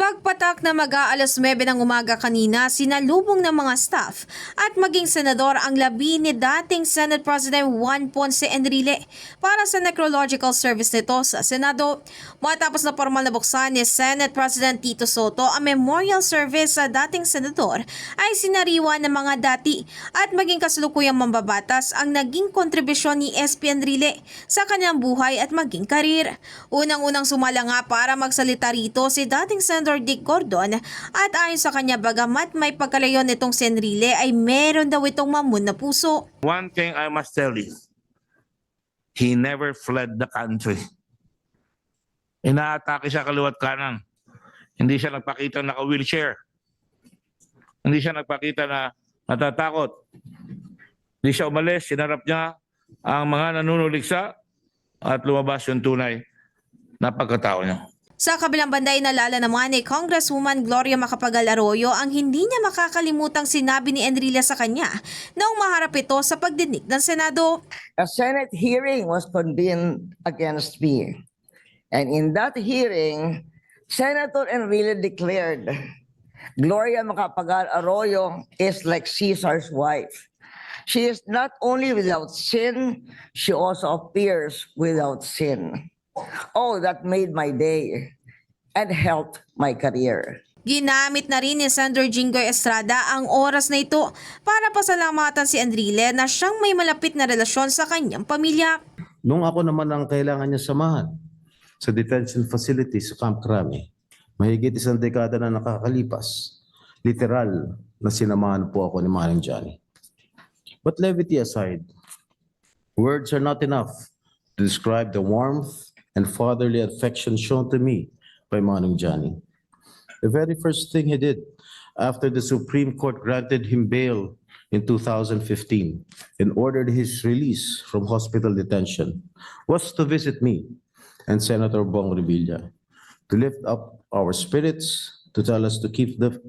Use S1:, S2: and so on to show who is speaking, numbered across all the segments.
S1: Pagpatak na mag-aalas 9 ng umaga kanina, sinalubong ng mga staff at maging senador ang labi ni dating Senate President Juan Ponce Enrile para sa necrological service nito sa Senado. Matapos na formal na buksan ni Senate President Tito Soto ang memorial service sa dating senador ay sinariwa ng mga dati at maging kasalukuyang mambabatas ang naging kontribusyon ni SP Enrile sa kanyang buhay at maging karir. Unang-unang sumala nga para magsalita rito si dating Senator Dick Gordon at ayon sa kanya bagamat may pagkalayon nitong si Enrile ay meron daw itong mamun na puso.
S2: One thing I must tell you, he never fled the country. Inaatake siya kaliwat kanan. Hindi siya nagpakita na naka-wheelchair. Hindi siya nagpakita na natatakot. Hindi siya umalis, sinarap niya ang mga nanunuligsa at lumabas yung tunay na pagkatao niya.
S1: Sa kabilang banda ay nalala naman ni Congresswoman Gloria Macapagal Arroyo ang hindi niya makakalimutang sinabi ni Enrile sa kanya noong maharap ito sa pagdinig ng Senado.
S3: a Senate hearing was convened against me. And in that hearing, Senator Enrile declared, Gloria Macapagal Arroyo is like Caesar's wife. She is not only without sin, she also appears without sin. Oh, that made my day and helped my career.
S1: Ginamit na rin ni Senator Jinggoy Estrada ang oras na ito para pasalamatan si Enrile na siyang may malapit na relasyon sa kanyang pamilya.
S4: Nung ako naman ang kailangan niya samahan sa detention facility sa Camp Crame, mahigit isang dekada na nakakalipas, literal na sinamahan po ako ni Manang Johnny. But levity aside, words are not enough to describe the warmth and fatherly affection shown to me by Manang Johnny. The very first thing he did after the Supreme Court granted him bail in 2015 and ordered his release from hospital detention was to visit me and Senator Bong Revilla to lift up our spirits, to tell us to keep the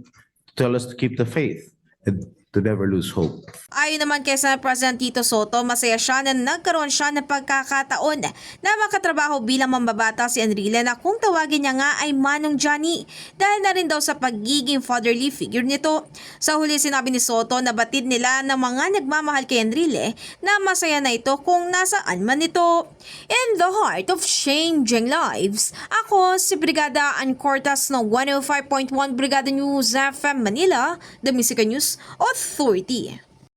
S4: tell us to keep the faith and to never lose hope.
S1: Ayon naman kay Senate President Tito Soto, masaya siya na nagkaroon siya ng pagkakataon na makatrabaho bilang mambabata si Enrile na kung tawagin niya nga ay Manong Johnny dahil na rin daw sa pagiging fatherly figure nito. Sa huli sinabi ni Soto na batid nila ng mga nagmamahal kay Enrile na masaya na ito kung nasaan man ito. In the heart of changing lives, ako si Brigada Ann Cortas ng 105.1 Brigada News FM Manila, The Music News 扫地。